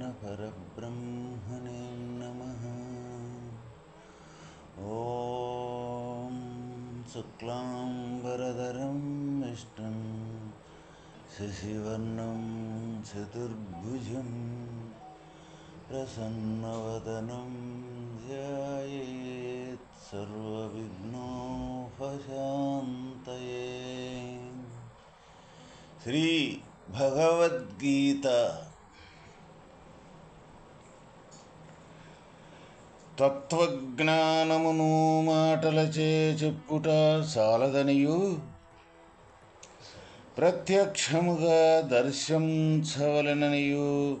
श्रीकृष्णपरब्रह्मणे नमः ॐ शुक्लाम्बरधरं विष्णुं शशिवर्णं चतुर्भुजं प्रसन्नवदनं ध्यायेत् सर्वविघ्नोपशान्तये। శ్రీ తత్వజ్ఞానమును మాటలచే చెప్పుట సాలదనియు ప్రత్యక్షముగా దర్శించవలననియు.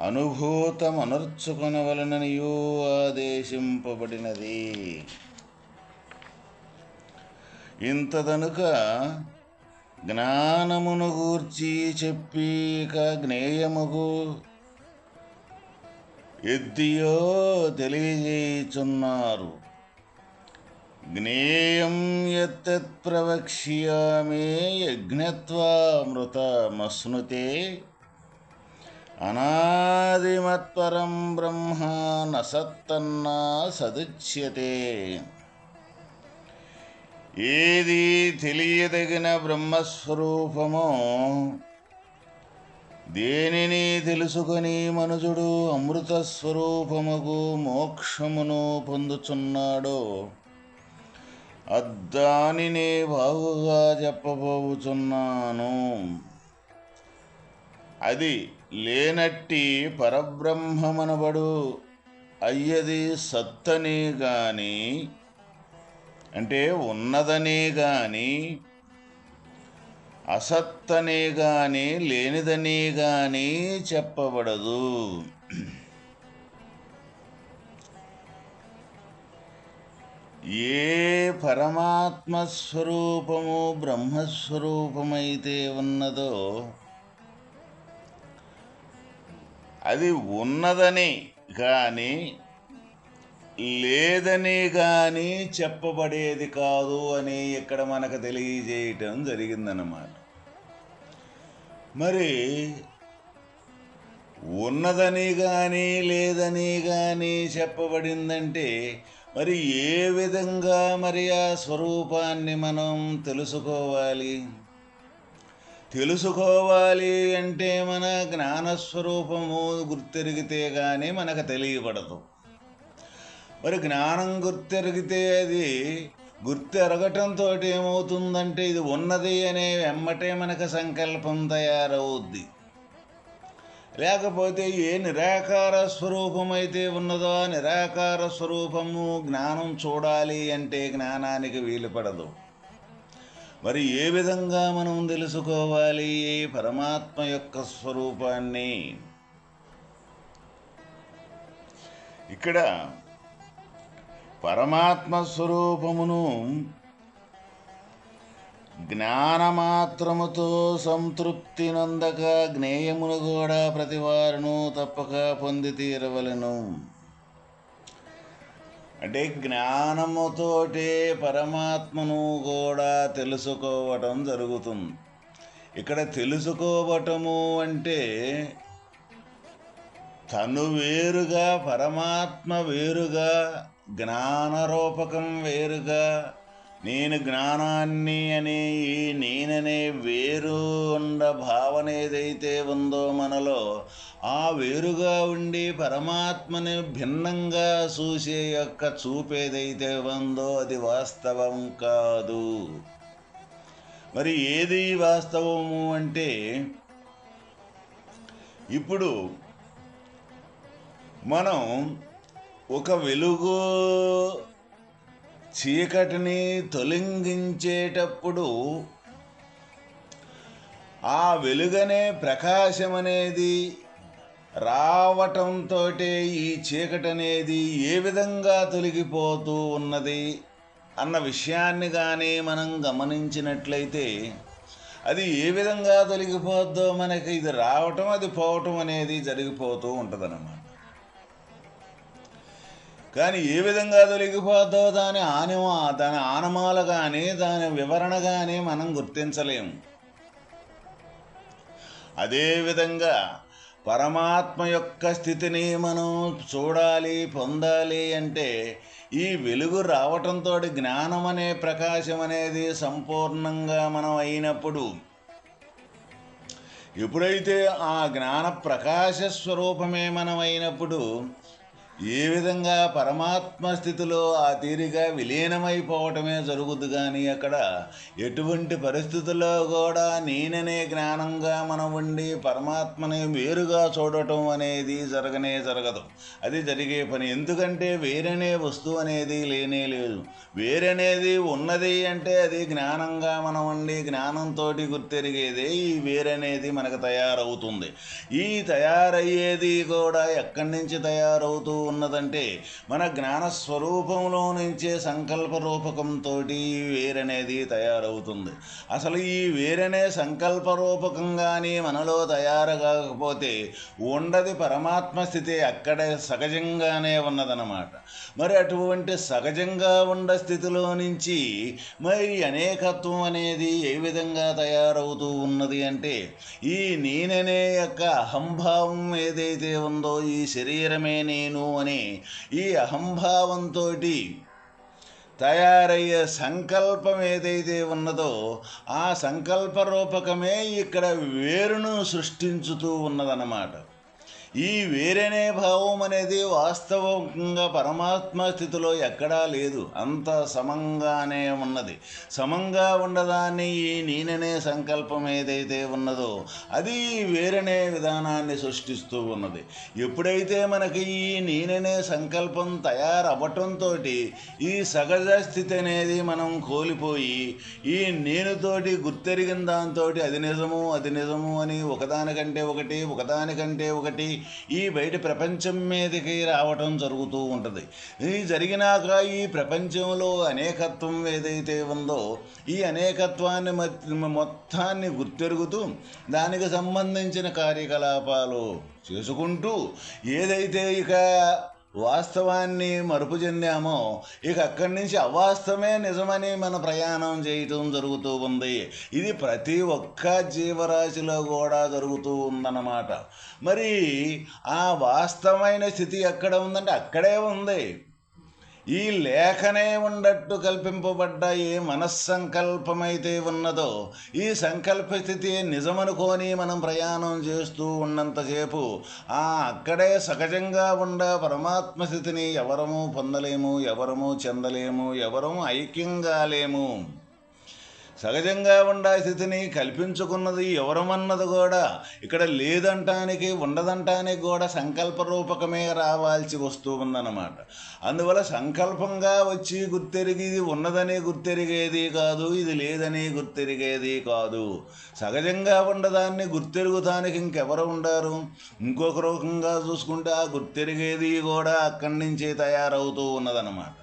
అనుభూతమనర్చుకొనవలననియు ఆదేశింపబడినది. ఇంతదనుక జ్ఞానమును గూర్చి చెప్పి జ్ఞేయముగు ఎద్దియో తెలియజేయుచున్నారు. జ్ఞేయం ఎత్తత్ ప్రవక్ష్యామే యజ్ఞత్వామృతమశ్నుతే అనాదిమత్పరం బ్రహ్మ నసత్తన్నా సదుచ్యతే. ఏది తెలియదగిన బ్రహ్మస్వరూపమో దేనిని తెలుసుకొని మనుజుడు అమృత స్వరూపముకు మోక్షమును పొందుచున్నాడో అద్దానినే బాగుగా చెప్పబోచున్నాను. అది లేనట్టి పరబ్రహ్మమనబడు అయ్యది సత్తని గాని అంటే ఉన్నదని గాని అసత్తనే గాని లేనిదనే గాని చెప్పబడదు. ఏ పరమాత్మ స్వరూపము బ్రహ్మస్వరూపమైతే ఉన్నదో అది ఉన్నదని కానీ లేదని కానీ చెప్పబడేది కాదు అని ఇక్కడ మనకు తెలియజేయటం జరిగిందన్నమాట. మరి ఉన్నదని కానీ లేదని కానీ చెప్పబడిందంటే మరి ఏ విధంగా మరి ఆ స్వరూపాన్ని మనం తెలుసుకోవాలి? తెలుసుకోవాలి అంటే మన జ్ఞానస్వరూపము గుర్తెరిగితే కానీ మనకు తెలియబడదు. మరి జ్ఞానం గుర్తెరిగితే అది గుర్తెరగటంతో ఏమవుతుందంటే ఇది ఉన్నది అనే వెమ్మటే మనకు సంకల్పం తయారవుద్ది. లేకపోతే ఏ నిరాకార స్వరూపం అయితే ఉన్నదో ఆ నిరాకార స్వరూపము జ్ఞానం చూడాలి అంటే జ్ఞానానికి వీలుపడదు. మరి ఏ విధంగా మనం తెలుసుకోవాలి పరమాత్మ యొక్క స్వరూపాన్ని? ఇక్కడ పరమాత్మ స్వరూపమును జ్ఞానమాత్రముతో సంతృప్తి నొందక జ్ఞేయమును కూడా ప్రతివారును తప్పక పొంది తీరవలను. అంటే జ్ఞానముతోటే పరమాత్మను కూడా తెలుసుకోవటం జరుగుతుంది. ఇక్కడ తెలుసుకోవటము అంటే తను వేరుగా పరమాత్మ వేరుగా జ్ఞానరూపకం వేరుగా నేను జ్ఞానాన్ని అనే ఈ నేననే వేరు ఉండ భావన ఏదైతే ఉందో మనలో ఆ వేరుగా ఉండి పరమాత్మని భిన్నంగా చూసే యొక్క చూపేదైతే ఉందో అది వాస్తవం కాదు. మరి ఏది వాస్తవము అంటే ఇప్పుడు మనం ఒక వెలుగు చీకటిని తొలగించేటప్పుడు ఆ వెలుగనే ప్రకాశం అనేది రావటంతో ఈ చీకటి అనేది ఏ విధంగా తొలగిపోతూ ఉన్నది అన్న విషయాన్ని కానీ మనం గమనించినట్లయితే అది ఏ విధంగా తొలగిపోద్దో మనకి ఇది రావటం అది పోవటం అనేది జరిగిపోతూ ఉంటుందన్నమాట. కానీ ఏ విధంగా తొలగిపోద్దో దాని ఆనిమా దాని ఆనమాలు కానీ దాని వివరణ కానీ మనం గుర్తించలేము అదేవిధంగా పరమాత్మ యొక్క స్థితిని మనం చూడాలి పొందాలి అంటే ఈ వెలుగు రావటంతో జ్ఞానం అనే ప్రకాశం అనేది సంపూర్ణంగా మనం అయినప్పుడు ఎప్పుడైతే ఆ జ్ఞాన ప్రకాశ స్వరూపమే మనం అయినప్పుడు ఏ విధంగా పరమాత్మ స్థితిలో ఆ తీరిగా విలీనమైపోవటమే జరుగుద్ది కానీ అక్కడ ఎటువంటి పరిస్థితుల్లో కూడా నేననే జ్ఞానంగా మనం ఉండి పరమాత్మని వేరుగా చూడటం అనేది జరగనే జరగదు. అది జరిగే పని. ఎందుకంటే వేరనే వస్తువు అనేది లేనే లేదు. వేరనేది ఉన్నది అంటే అది జ్ఞానంగా మనం ఉండి జ్ఞానంతో గుర్తెరిగేదే ఈ వేరనేది మనకు తయారవుతుంది. ఈ తయారయ్యేది కూడా ఎక్కడి నుంచి తయారవుతూ ఉన్నదంటే మన జ్ఞాన స్వరూపంలో నుంచే సంకల్ప రూపకంతో వేరనేది తయారవుతుంది. అసలు ఈ వేరనే సంకల్ప రూపకంగానే మనలో తయారు కాకపోతే ఉండది పరమాత్మ స్థితి అక్కడే సహజంగానే ఉన్నదన్నమాట. మరి అటువంటి సహజంగా ఉండ స్థితిలో నుంచి మరి అనేకత్వం అనేది ఏ విధంగా తయారవుతూ ఉన్నది అంటే ఈ నేననే యొక్క అహంభావం ఏదైతే ఉందో ఈ శరీరమే నేను అనే ఈ అహంభావంతో తయారయ్యే సంకల్పం ఏదైతే ఉన్నదో ఆ సంకల్ప రూపకమే ఇక్కడ వేరును సృష్టించుతూ ఉన్నదన్నమాట. ఈ వేరేనే భావం అనేది వాస్తవంగా పరమాత్మ స్థితిలో ఎక్కడా లేదు. అంత సమంగానే ఉన్నది. సమంగా ఉండదాన్ని ఈ నేననే సంకల్పం ఏదైతే ఉన్నదో అది వేరనే విధానాన్ని సృష్టిస్తూ ఉన్నది. ఎప్పుడైతే మనకి ఈ నేననే సంకల్పం తయారవ్వటంతో ఈ సహజ స్థితి అనేది మనం కోల్పోయి ఈ నేనుతోటి గుర్తెరిగిన దాంతో అది నిజము అది నిజము అని ఒకదానికంటే ఒకటి ఒకదానికంటే ఒకటి ఈ బయట ప్రపంచం మీదకి రావటం జరుగుతూ ఉంటుంది. ఇది జరిగినాక ఈ ప్రపంచంలో అనేకత్వం ఏదైతే ఉందో ఈ అనేకత్వాన్ని మొత్తాన్ని గుర్తెరుగుతూ దానికి సంబంధించిన కార్యకలాపాలు చేసుకుంటూ ఏదైతే ఇక వాస్తవాన్ని మరుపు చెందామో ఇక అక్కడి నుంచి అవాస్తవమే నిజమని మన ప్రయాణం చేయటం జరుగుతూ ఉంది. ఇది ప్రతి ఒక్క జీవరాశిలో కూడా జరుగుతూ ఉందన్నమాట. మరి ఆ వాస్తవమైన స్థితి ఎక్కడ ఉందంటే అక్కడే ఉంది. ఈ లేఖనే ఉండట్టు కల్పింపబడ్డ ఏ మనస్సంకల్పమైతే ఉన్నదో ఈ సంకల్ప స్థితి నిజమనుకొని మనం ప్రయాణం చేస్తూ ఉన్నంతసేపు ఆ అక్కడే సహజంగా ఉండ పరమాత్మ స్థితిని ఎవరము పొందలేము ఎవరము చెందలేము ఎవరము ఐక్యం కాలేము సహజంగా ఉండే స్థితిని కల్పించుకున్నది ఎవరమన్నది కూడా ఇక్కడ లేదంటానికి ఉండదంటానికి కూడా సంకల్ప రూపకమే రావాల్సి వస్తూ ఉందన్నమాట. అందువల్ల సంకల్పంగా వచ్చి గుర్తెరిగి ఉన్నదని గుర్తెరిగేది కాదు ఇది లేదని గుర్తెరిగేది కాదు. సహజంగా ఉండదాన్ని గుర్తెరుగుతానికి ఇంకెవరు ఉండారు. ఇంకొక రూపంగా చూసుకుంటే ఆ గుర్తెరిగేది కూడా అక్కడి నుంచి తయారవుతూ ఉన్నదన్నమాట.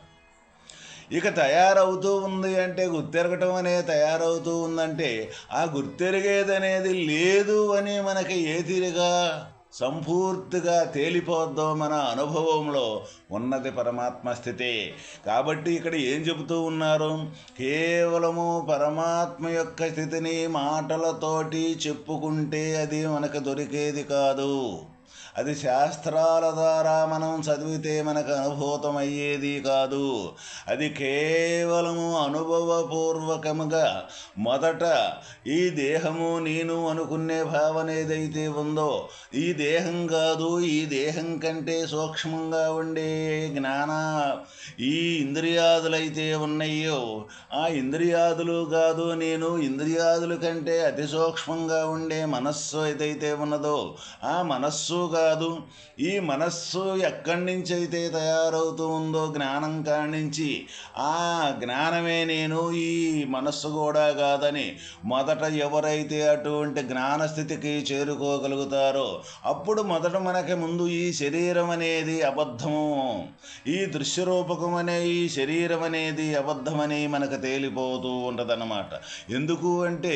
ఇక తయారవుతూ ఉంది అంటే గుర్తెరగటం అనే తయారవుతూ ఉందంటే ఆ గుర్తెరిగేదనేది లేదు అని మనకి ఏ తీరుగా సంపూర్తిగా తేలిపోద్దో మన అనుభవంలో ఉన్నది పరమాత్మ స్థితి. కాబట్టి ఇక్కడ ఏం చెబుతూ ఉన్నారు? కేవలము పరమాత్మ యొక్క స్థితిని మాటలతోటి చెప్పుకుంటే అది మనకు దొరికేది కాదు. అది శాస్త్రాల ద్వారా మనం చదివితే మనకు అనుభూతమయ్యేది కాదు. అది కేవలము అనుభవపూర్వకముగా మొదట ఈ దేహము నేను అనుకునే భావన ఏదైతే ఉందో ఈ దేహం కాదు ఈ దేహం కంటే సూక్ష్మంగా ఉండే జ్ఞాన ఈ ఇంద్రియాదులైతే ఉన్నాయో ఆ ఇంద్రియాదులు కాదు నేను ఇంద్రియాదుల కంటే అతి సూక్ష్మంగా ఉండే మనస్సు ఏదైతే ఉన్నదో ఆ మనస్సు కాదు. ఈ మనస్సు ఎక్కడి నుంచి అయితే తయారవుతూ ఉందో జ్ఞానం కాడి నుంచి ఆ జ్ఞానమే నేను ఈ మనస్సు కూడా కాదని మొదట ఎవరైతే అటువంటి జ్ఞానస్థితికి చేరుకోగలుగుతారో అప్పుడు మొదట మనకి ముందు ఈ శరీరం అనేది అబద్ధము. ఈ దృశ్యరూపకం అనే ఈ శరీరం అనేది అబద్ధమని మనకు తేలిపోతూ ఉంటుందన్నమాట. ఎందుకు అంటే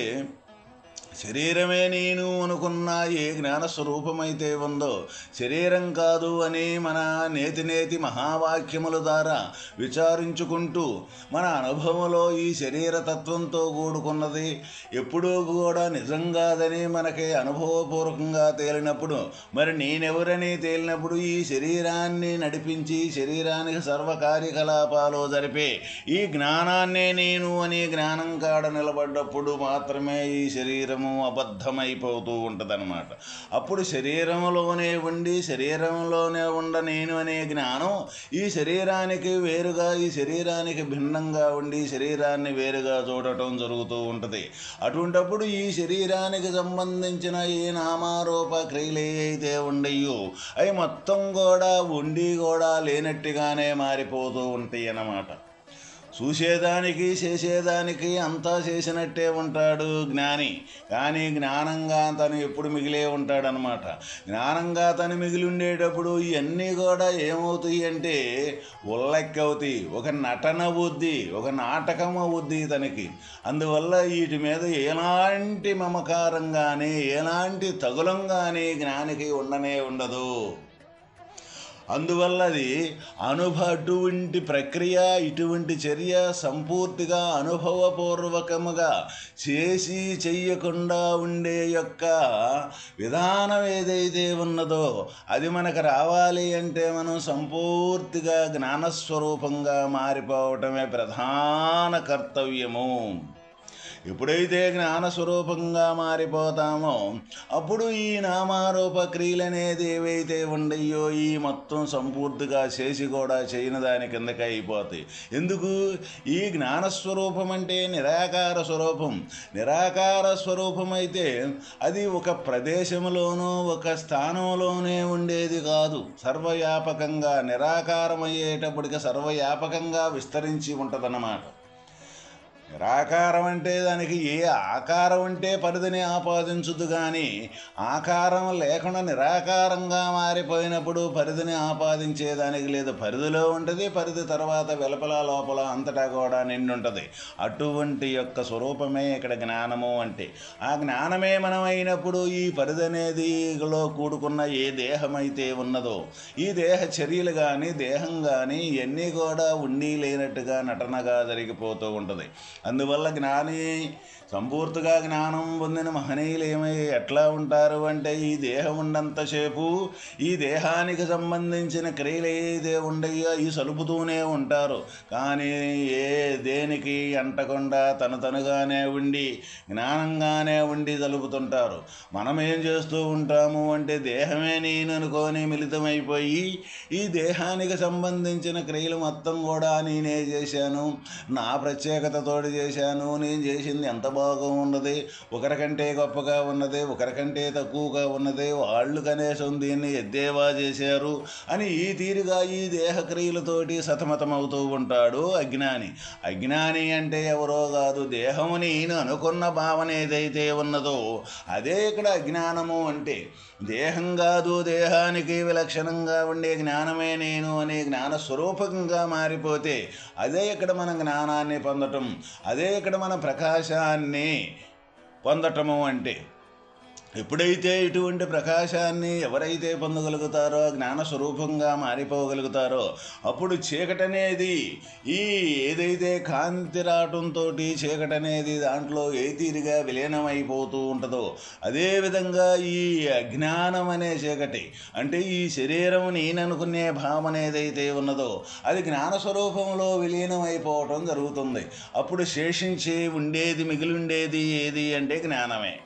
శరీరమే నేను అనుకున్న ఏ జ్ఞాన స్వరూపమైతే ఉందో శరీరం కాదు అని మన నేతి నేతి మహావాక్యముల ద్వారా విచారించుకుంటూ మన అనుభవంలో ఈ శరీర తత్వంతో కూడుకున్నది ఎప్పుడూ కూడా నిజం కాదని మనకి అనుభవపూర్వకంగా తేలినప్పుడు మరి నేనెవరని తేలినప్పుడు ఈ శరీరాన్ని నడిపించి శరీరానికి సర్వ కార్యకలాపాలు జరిపే ఈ జ్ఞానాన్నే నేను అనే జ్ఞానం కాడ నిలబడ్డప్పుడు మాత్రమే ఈ శరీరం శరీరము అబద్ధమైపోతూ ఉంటుందన్నమాట. అప్పుడు శరీరంలోనే ఉండి శరీరంలోనే ఉండ నేను అనే జ్ఞానం ఈ శరీరానికి వేరుగా ఈ శరీరానికి భిన్నంగా ఉండి శరీరాన్ని వేరుగా చూడటం జరుగుతూ ఉంటుంది. అటువంటప్పుడు ఈ శరీరానికి సంబంధించిన ఏ నామారూప క్రియలు అయితే ఉండయో అవి మొత్తం కూడా ఉండి కూడా లేనట్టుగానే మారిపోతూ ఉంటాయి అన్నమాట చూసేదానికి చేసేదానికి అంతా చేసినట్టే ఉంటాడు జ్ఞాని. కానీ జ్ఞానంగా తను ఎప్పుడు మిగిలే ఉంటాడనమాట జ్ఞానంగా తను మిగిలి ఉండేటప్పుడు ఇవన్నీ కూడా ఏమవుతాయి అంటే ఉల్లెక్కవుతాయి ఒక నటన అవుద్ది ఒక నాటకం అవుద్ది తనకి అందువల్ల వీటి మీద ఎలాంటి మమకారం కానీ ఎలాంటి తగులం కానీ జ్ఞానికి ఉండనే ఉండదు. అందువల్ల అది అనుభ అటువంటి ప్రక్రియ ఇటువంటి చర్య సంపూర్తిగా అనుభవపూర్వకముగా చేసి చెయ్యకుండా ఉండే యొక్క విధానం ఏదైతే ఉన్నదో అది మనకు రావాలి అంటే మనం సంపూర్తిగా జ్ఞానస్వరూపంగా మారిపోవటమే ప్రధాన కర్తవ్యము. ఎప్పుడైతే జ్ఞానస్వరూపంగా మారిపోతామో అప్పుడు ఈ నామారూప క్రియలనేది ఏవైతే ఉండయో ఈ మొత్తం సంపూర్తిగా చేసి కూడా చేయని దాని కిందకి అయిపోతాయి. ఎందుకు? ఈ జ్ఞానస్వరూపం అంటే నిరాకార స్వరూపం. నిరాకార స్వరూపం అయితే అది ఒక ప్రదేశంలోనూ ఒక స్థానంలోనే ఉండేది కాదు. సర్వవ్యాపకంగా నిరాకారమయ్యేటప్పటికి సర్వవ్యాపకంగా విస్తరించి ఉంటుందన్నమాట. నిరాకారం అంటే దానికి ఏ ఆకారం ఉంటే పరిధిని ఆపాదించుదు కానీ ఆకారం లేకుండా నిరాకారంగా మారిపోయినప్పుడు పరిధిని ఆపాదించేదానికి లేదు. పరిధిలో ఉంటుంది పరిధి తర్వాత వెలపల లోపల అంతటా కూడా నిండుంటుంది. అటువంటి యొక్క స్వరూపమే ఇక్కడ జ్ఞానము అంటే. ఆ జ్ఞానమే మనం అయినప్పుడు ఈ పరిధి అనేదిలో కూడుకున్న ఏ దేహమైతే ఉన్నదో ఈ దేహ చర్యలు కానీ దేహం కానీ ఇవన్నీ కూడా ఉండి లేనట్టుగా నటనగా జరిగిపోతూ ఉంటుంది. అందువల్ల జ్ఞాని సంపూర్తిగా జ్ఞానం పొందిన మహనీయులు ఏమై ఎట్లా ఉంటారు అంటే ఈ దేహం ఉన్నంతసేపు ఈ దేహానికి సంబంధించిన క్రియలు ఏదైతే ఉండయో ఈ సలుపుతూనే ఉంటారు. కానీ ఏ దేనికి అంటకుండా తన తనుగానే ఉండి జ్ఞానంగానే ఉండి తలుపుతుంటారు మనం ఏం చేస్తూ ఉంటాము అంటే దేహమే నేను అనుకొని మిళితమైపోయి ఈ దేహానికి సంబంధించిన క్రియలు మొత్తం కూడా నేనే చేశాను. నా ప్రత్యేకతతోటి చేశాను నేను చేసింది ఎంత బాగా ఉన్నది ఒకరికంటే గొప్పగా ఉన్నది ఒకరికంటే తక్కువగా ఉన్నది. వాళ్ళు కనీసం దీన్ని ఎద్దేవా చేశారు అని ఈ తీరుగా ఈ దేహక్రియలతోటి సతమతమవుతూ ఉంటాడు అజ్ఞాని. అజ్ఞాని అంటే ఎవరో కాదు దేహము నేను అనుకున్న భావన ఏదైతే ఉన్నదో అదే ఇక్కడ అజ్ఞానము అంటే. దేహం కాదు దేహానికి విలక్షణంగా ఉండే జ్ఞానమే నేను అనే జ్ఞాన స్వరూపకంగా మారిపోతే అదే ఇక్కడ మన జ్ఞానాన్ని పొందటం అదే ఇక్కడ మన ప్రకాశాన్ని పొందటము అంటే ఎప్పుడైతే ఇటువంటి ప్రకాశాన్ని ఎవరైతే పొందగలుగుతారో జ్ఞాన స్వరూపంగా మారిపోగలుగుతారో అప్పుడు చీకటి అనేది ఈ ఏదైతే కాంతి రావటంతో చీకటి అనేది దాంట్లో ఏ తీరుగా విలీనమైపోతూ ఉంటుందో అదేవిధంగా ఈ అజ్ఞానం అనే చీకటి అంటే ఈ శరీరం నేననుకునే భావన ఏదైతే ఉన్నదో అది జ్ఞాన స్వరూపంలో విలీనమైపోవటం జరుగుతుంది. అప్పుడు శేషించి ఉండేది మిగిలి ఉండేది ఏది అంటే జ్ఞానమే.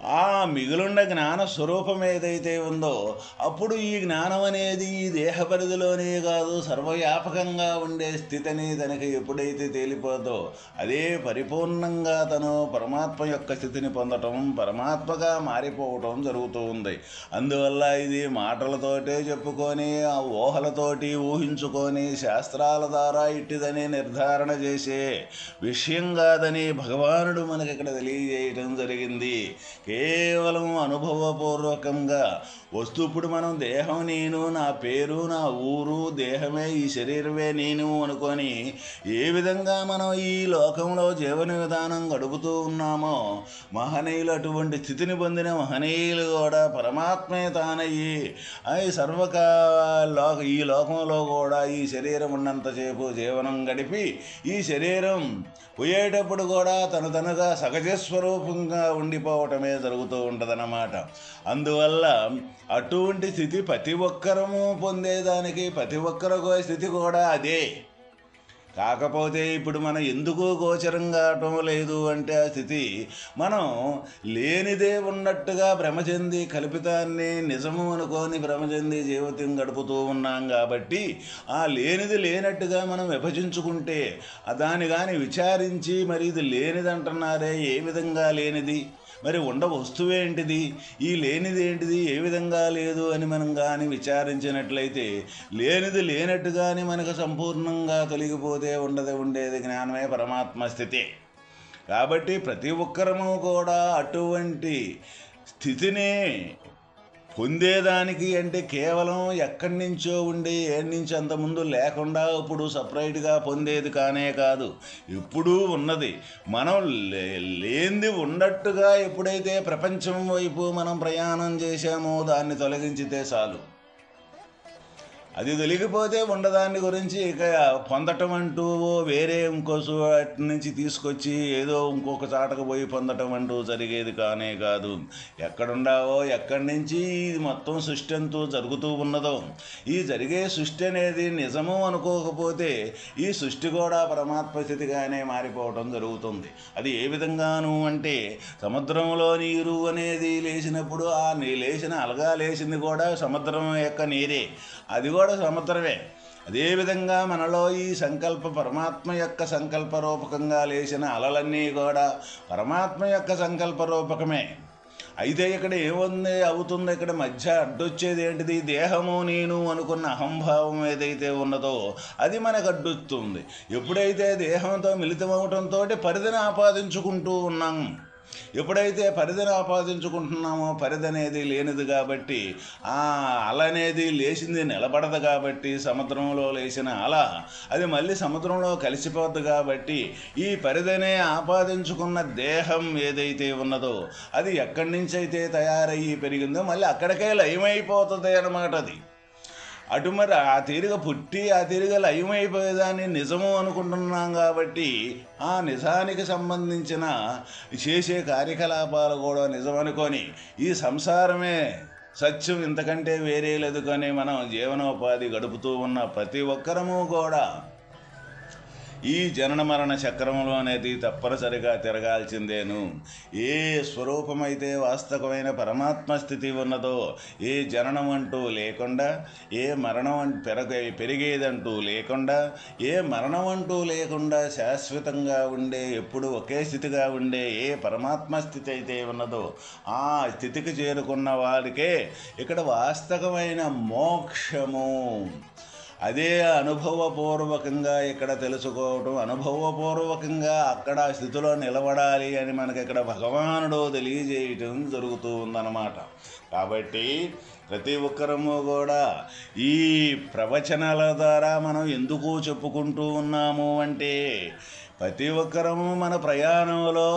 ఆ మిగులున్న జ్ఞాన స్వరూపం ఏదైతే ఉందో అప్పుడు ఈ జ్ఞానం అనేది ఈ దేహ పరిధిలోనే కాదు సర్వవ్యాపకంగా ఉండే స్థితిని తనకి ఎప్పుడైతే తేలిపోదో అదే పరిపూర్ణంగా తను పరమాత్మ యొక్క స్థితిని పొందటం పరమాత్మగా మారిపోవటం జరుగుతూ ఉంది. అందువల్ల ఇది మాటలతోటే చెప్పుకొని ఆ ఊహలతోటి ఊహించుకొని శాస్త్రాల ద్వారా ఇట్టిదని నిర్ధారణ చేసే విషయం కాదని భగవానుడు మనకి ఇక్కడ తెలియజేయటం జరిగింది. కేవలం అనుభవపూర్వకంగా వస్తూ ఇప్పుడు మనం దేహం నేను నా పేరు నా ఊరు దేహమే ఈ శరీరమే నేను అనుకొని ఏ విధంగా మనం ఈ లోకంలో జీవన విధానం గడుపుతూ ఉన్నామో మహనీయులు అటువంటి స్థితిని పొందిన మహనీయులు కూడా పరమాత్మే తానయ్యి. అవి సర్వక లోక ఈ లోకంలో కూడా ఈ శరీరం ఉన్నంతసేపు జీవనం గడిపి ఈ శరీరం పోయేటప్పుడు కూడా తను తనగా సహజ స్వరూపంగా ఉండిపోవటమే జరుగుతూ ఉంటుందన్నమాట. అందువల్ల అటువంటి స్థితి ప్రతి ఒక్కరము పొందేదానికి ప్రతి ఒక్కరికి స్థితి కూడా అదే. కాకపోతే ఇప్పుడు మనం ఎందుకు గోచరం కావటం లేదు అంటే ఆ స్థితి. మనం లేనిదే ఉన్నట్టుగా భ్రమ చెంది కల్పితాన్ని నిజము అనుకోని భ్రమ చెంది జీవితం గడుపుతూ ఉన్నాం కాబట్టి ఆ లేనిది లేనట్టుగా మనం విభజించుకుంటే దాన్ని కానీ విచారించి మరి ఇది లేనిది అంటున్నారే ఏ విధంగా లేనిది? మరి ఉండ వస్తువేంటిది ఈ లేనిది ఏంటిది? ఏ విధంగా లేదు అని మనం కానీ విచారించినట్లయితే లేనిది లేనట్టుగానే మనకు సంపూర్ణంగా తొలగిపోతే ఉండదు ఉండేది జ్ఞానమే పరమాత్మ స్థితి. కాబట్టి ప్రతి ఒక్కరము కూడా అటువంటి స్థితిని పొందేదానికి అంటే కేవలం ఎక్కడి నుంచో ఉండి ఏడు నుంచి అంతకుముందు లేకుండా ఇప్పుడు సపరేట్గా పొందేది కానే కాదు. ఎప్పుడూ ఉన్నది. మనం లేనిది ఉన్నట్టుగా ఎప్పుడైతే ప్రపంచం వైపు మనం ప్రయాణం చేశామో దాన్ని తొలగించితే చాలు. అది తొలగిపోతే ఉండదాన్ని గురించి ఇక పొందటం అంటూ వేరే ఇంకో వాటి నుంచి తీసుకొచ్చి ఏదో ఇంకొక చాటకు పోయి పొందటం అంటూ జరిగేది కానే కాదు. ఎక్కడుండావో ఎక్కడి నుంచి ఇది మొత్తం సృష్టి అంటూ జరుగుతూ ఉన్నదో. ఈ జరిగే సృష్టి అనేది నిజము అనుకోకపోతే ఈ సృష్టి కూడా పరమాత్మ స్థితిగానే మారిపోవటం జరుగుతుంది. అది ఏ విధంగాను అంటే సముద్రంలో నీరు అనేది లేచినప్పుడు ఆ లేచిన అలగా లేచింది కూడా సముద్రం యొక్క నీరే. అది కూడా కూడా సముద్రమే అదేవిధంగా మనలో ఈ సంకల్ప పరమాత్మ యొక్క సంకల్ప రూపకంగా లేచిన అలలన్నీ కూడా పరమాత్మ యొక్క సంకల్ప రూపకమే అయితే ఇక్కడ ఏముంది? అవుతుంది ఇక్కడ మధ్య అడ్డొచ్చేది ఏంటిది? దేహము నేను అనుకున్న అహంభావం ఏదైతే ఉన్నదో అది మనకు అడ్డొస్తుంది ఎప్పుడైతే దేహంతో మిళితమవటంతో పరిధిని ఆపాదించుకుంటూ ఉన్నాం ఎప్పుడైతే పరిధిని ఆపాదించుకుంటున్నామో పరిధి అనేది లేనిది కాబట్టి ఆ అల అనేది లేచింది నిలబడదు కాబట్టి సముద్రంలో లేచిన అల అది మళ్ళీ సముద్రంలో కలిసిపోద్ది కాబట్టి ఈ పరిధినే ఆపాదించుకున్న దేహం ఏదైతే ఉన్నదో అది ఎక్కడి నుంచి అయితే తయారయ్యి పెరిగిందో మళ్ళీ అక్కడికే లయమైపోతుంది అన్నమాట అది. అటు మరి ఆ తీరిగ పుట్టి ఆ తీరుగ లయమైపోయేదాన్ని నిజము అనుకుంటున్నాం కాబట్టి ఆ నిజానికి సంబంధించిన చేసే కార్యకలాపాలు కూడా నిజమనుకొని ఈ సంసారమే సత్యం ఇంతకంటే వేరే లేదు కానీ మనం జీవనోపాధి గడుపుతూ ఉన్న ప్రతి ఒక్కరము కూడా ఈ జనన మరణ చక్రంలో అనేది తప్పనిసరిగా తిరగాల్సిందేను. ఏ స్వరూపమైతే వాస్తవమైన పరమాత్మ స్థితి ఉన్నదో ఏ జననం అంటూ లేకుండా ఏ మరణం పెరగ పెరిగేదంటూ లేకుండా ఏ మరణం అంటూ లేకుండా శాశ్వతంగా ఉండే ఎప్పుడు ఒకే స్థితిగా ఉండే ఏ పరమాత్మ స్థితి అయితే ఉన్నదో ఆ స్థితికి చేరుకున్న వారికే ఇక్కడ వాస్తవమైన మోక్షము. అదే అనుభవపూర్వకంగా ఇక్కడ తెలుసుకోవటం అనుభవపూర్వకంగా అక్కడ స్థితిలో నిలబడాలి అని మనకి ఇక్కడ భగవానుడు తెలియజేయటం జరుగుతూ ఉందన్నమాట. కాబట్టి ప్రతి ఒక్కరము కూడా ఈ ప్రవచనాల ద్వారా మనం ఎందుకు చెప్పుకుంటూ ఉన్నాము అంటే ప్రతి ఒక్కరము మన ప్రయాణంలో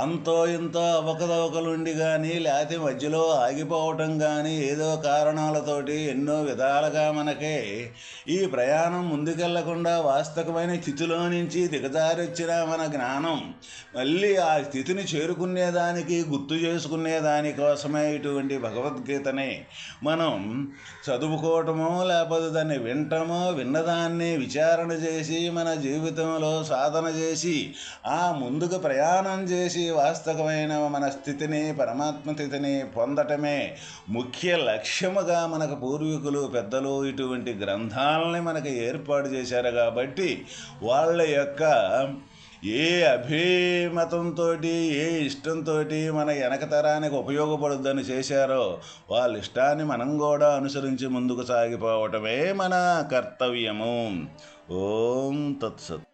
అంతో ఇంతో అవకతవకలుండి కానీ లేకపోతే మధ్యలో ఆగిపోవటం కానీ ఏదో కారణాలతోటి ఎన్నో విధాలుగా మనకే ఈ ప్రయాణం ముందుకెళ్ళకుండా వాస్తవమైన స్థితిలో నుంచి దిగజారొచ్చిన మన జ్ఞానం మళ్ళీ ఆ స్థితిని చేరుకునేదానికి గుర్తు చేసుకునే దానికోసమే ఇటువంటి భగవద్గీతని మనం చదువుకోవటమో లేకపోతే దాన్ని వింటమో విన్నదాన్ని విచారణ చేసి మన జీవితంలో సాధన చేసి ఆ ముందుకు ప్రయాణం చేసి వాస్తవమైన మన స్థితిని పరమాత్మ స్థితిని పొందటమే ముఖ్య లక్ష్యముగా మనకు పూర్వీకులు పెద్దలు ఇటువంటి గ్రంథాలని మనకు ఏర్పాటు చేశారు కాబట్టి వాళ్ళ యొక్క ఏ అభిమతంతో ఏ ఇష్టంతో మన వెనక తరానికి ఉపయోగపడుద్దని చేశారో వాళ్ళ ఇష్టాన్ని మనం కూడా అనుసరించి ముందుకు సాగిపోవటమే మన కర్తవ్యము. ఓం తత్సత్.